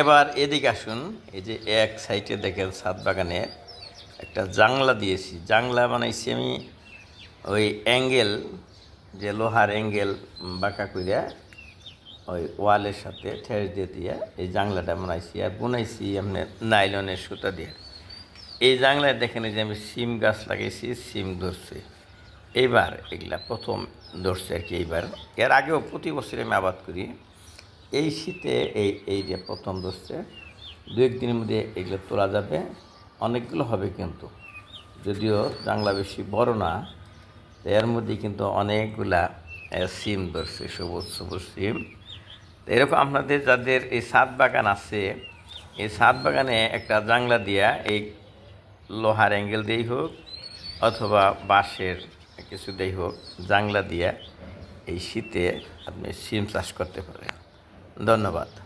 এবার এদিকে আসুন। এই যে এক সাইডে দেখেন ছাদ বাগানে একটা জাংলা দিয়েছি। জাংলা বানাইছি আমি ওই অ্যাঙ্গেল, যে লোহার অ্যাঙ্গেল বাঁকা কইরা ওই ওয়ালের সাথে ঠেস দিয়ে দিয়ে এই জাংলাটা বানাইছি আর বুনাইছি এমনি নাইলনের সুতা দিয়ে। এই জাংলায় দেখেন যে আমি সিম গাছ লাগাইছি সিম ধরছে। এইবার এগুলা প্রথম ধরছে আর কি এইবার। এর আগেও প্রতি বছর আমি আবাদ করি। এই শীতে এই এই যে প্রথম ধরছে দু একদিনের মধ্যে এগুলো তোলা যাবে। অনেকগুলো হবে কিন্তু। যদিও জাংলা বেশি বড় না এর মধ্যে কিন্তু অনেকগুলা সিম ধরছে, সবুজ সবুজ সিম। এরকম আপনাদের যাদের এই সাত বাগান আছে, এই সাত বাগানে একটা জাংলা দিয়া এই লোহার অ্যাঙ্গেল দিয়েই হোক অথবা বাঁশের কিছু দিয়েই হোক, জাংলা দিয়া এই শীতে আপনি সিম চাষ করতে পারেন। ধন্যবাদ।